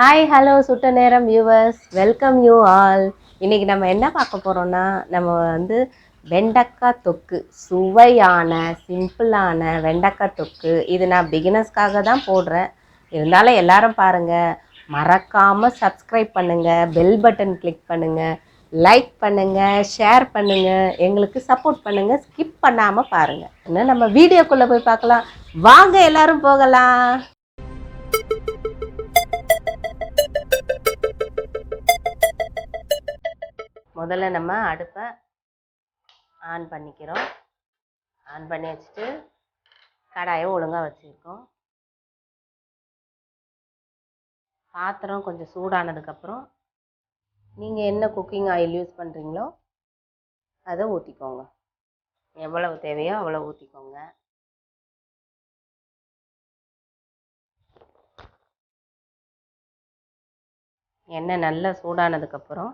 Hi hello சுட்ட நேரம் viewers welcome you all இன்றைக்கி நம்ம என்ன பார்க்க போகிறோன்னா நம்ம வந்து வெண்டைக்காய் தொக்கு. சுவையான சிம்பிளான வெண்டைக்காய் தொக்கு. இது நான் பிகினர்ஸ்க்காக தான் போடுறேன். இருந்தாலும் எல்லாரும் பாருங்கள் மறக்காமல் சப்ஸ்கிரைப் பண்ணுங்கள் பெல் பட்டன் கிளிக் பண்ணுங்கள் லைக் பண்ணுங்கள் ஷேர் பண்ணுங்கள் எங்களுக்கு சப்போர்ட் பண்ணுங்கள் ஸ்கிப் பண்ணாமல் பாருங்கள் இன்னும் நம்ம வீடியோக்குள்ளே போய் பார்க்கலாம். வாங்க எல்லோரும் போகலாம். முதல்ல நம்ம அடுப்பை ஆன் பண்ணிக்கிறோம். ஆன் பண்ணி வச்சுட்டு கடாயை ஒழுங்காக வச்சுருக்கோம். பாத்திரம் கொஞ்சம் சூடானதுக்கப்புறம் நீங்கள் என்ன குக்கிங் ஆயில் யூஸ் பண்ணுறீங்களோ அதை ஊற்றிக்கோங்க எவ்வளவு தேவையோ அவ்வளோ ஊற்றிக்கோங்க எண்ணெய் நல்லா சூடானதுக்கப்புறம்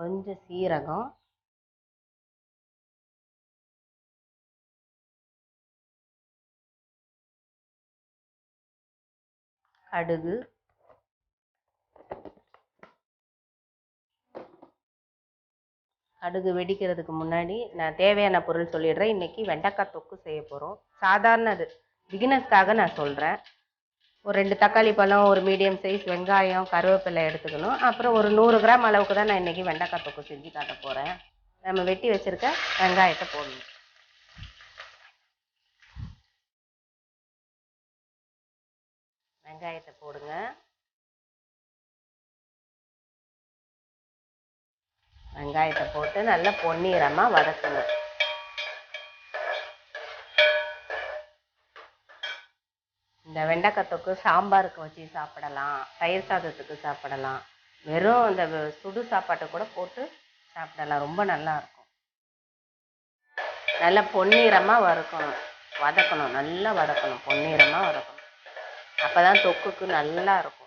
கொஞ்சம் சீரகம். கடுகு. கடுகு வெடிக்கிறதுக்கு முன்னாடி நான் தேவையான பொருள் சொல்லிடுறேன். இன்றைக்கி வெண்டைக்காய் தொக்கு செய்ய போகிறோம் சாதாரண அது. பிகினர்ஸ்க்காக நான் சொல்கிறேன் ஒரு ரெண்டு தக்காளி பழம் ஒரு மீடியம் சைஸ் வெங்காயம் கருவேப்பிலை எடுத்துக்கணும். அப்புறம் ஒரு நூறு கிராம் அளவுக்கு தான் நான் இன்றைக்கி வெண்டைக்காய் தொக்கு செஞ்சு காட்ட போகிறேன் நம்ம வெட்டி வச்சுருக்க வெங்காயத்தை போடணும். வெங்காயத்தை போடுங்க. வெங்காயத்தை போட்டு நல்லா பொன்னிறமாக வதக்கணும். இந்த வெண்டைக்காய் தொக்கு சாம்பாருக்கு வச்சு சாப்பிடலாம். தயிர் சாதத்துக்கு சாப்பிடலாம். வெறும் அந்த சுடு சாப்பாட்டை கூட போட்டு சாப்பிடலாம். ரொம்ப நல்லா இருக்கும். நல்லா பொன்னிறமாக வறுக்கணும். வதக்கணும். நல்லா வதக்கணும். பொன்னிறமாக வதக்கணும். அப்போ தான் தொக்குக்கு நல்லா இருக்கும்.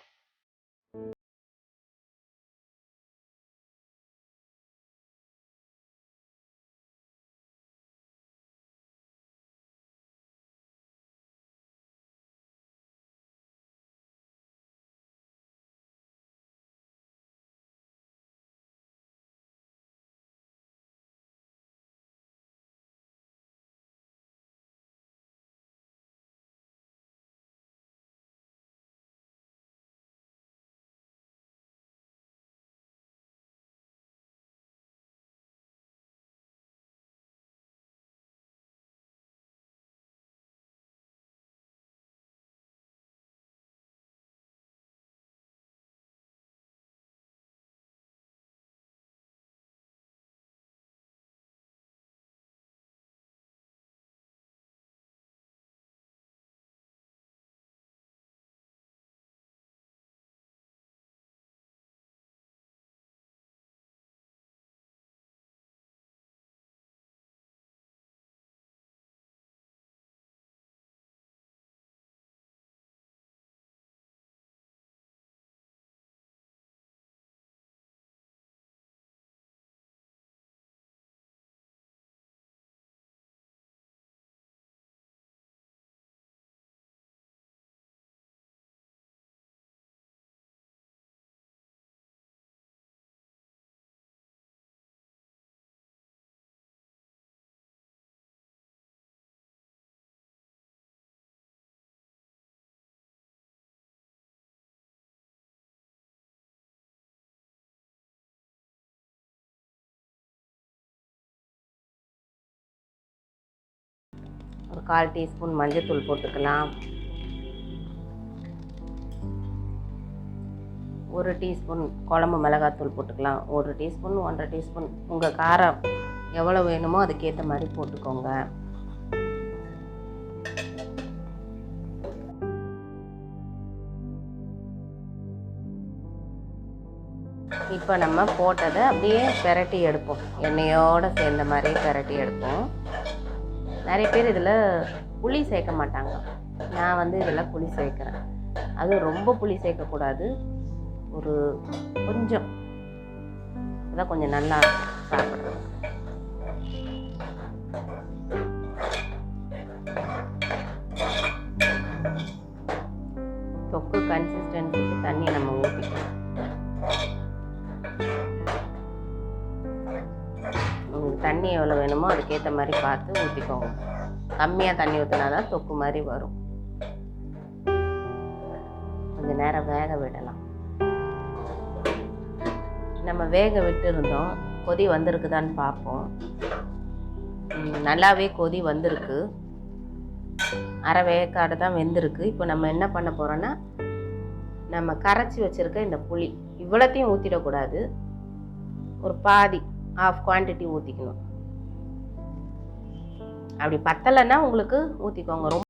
ஒரு கால் டீஸ்பூன் மஞ்சள்தூள் போட்டுக்கலாம். ஒரு டீஸ்பூன் குழம்பு மிளகாத்தூள் போட்டுக்கலாம். ஒரு டீஸ்பூன் ஒன்றரை டீஸ்பூன். உங்கள் காரம் எவ்வளோ வேணுமோ அதுக்கேற்ற மாதிரி போட்டுக்கோங்க. இப்போ நம்ம போட்டதை அப்படியே பெரட்டி எடுப்போம். எண்ணெயோடு சேர்ந்த மாதிரியே பெரட்டி எடுப்போம். நிறைய பேர் இதில் புளி சேர்க்க மாட்டாங்க. நான் வந்து இதில் புளி சேர்க்குறேன். அது ரொம்ப புளி சேர்க்கக்கூடாது. ஒரு கொஞ்சம். அதான் கொஞ்சம் நல்லா சாப்பிட்றது தண்ணி எவ்வளோ வேணுமோ அதுக்கேற்ற மாதிரி பார்த்து ஊற்றிக்கோங்க கம்மியாக தண்ணி ஊற்றினா தான் தொக்கு மாதிரி வரும். கொஞ்ச நேரம் வேக விடலாம். நம்ம வேக விட்டு இருந்தோம் கொதி வந்திருக்குதான்னு பார்ப்போம். நல்லாவே கொதி வந்திருக்கு. அரை வேக்காடு தான் வெந்திருக்கு. இப்போ நம்ம என்ன பண்ண போகிறோன்னா நம்ம கரைச்சி வச்சுருக்க இந்த புளி இவ்வளோத்தையும் ஊற்றிடக்கூடாது ஒரு பாதி ஆஃப் குவான்டிட்டி ஊற்றிக்கணும் அப்படி பத்தலைன்னா உங்களுக்கு ஊற்றிக்கோங்க ரொம்ப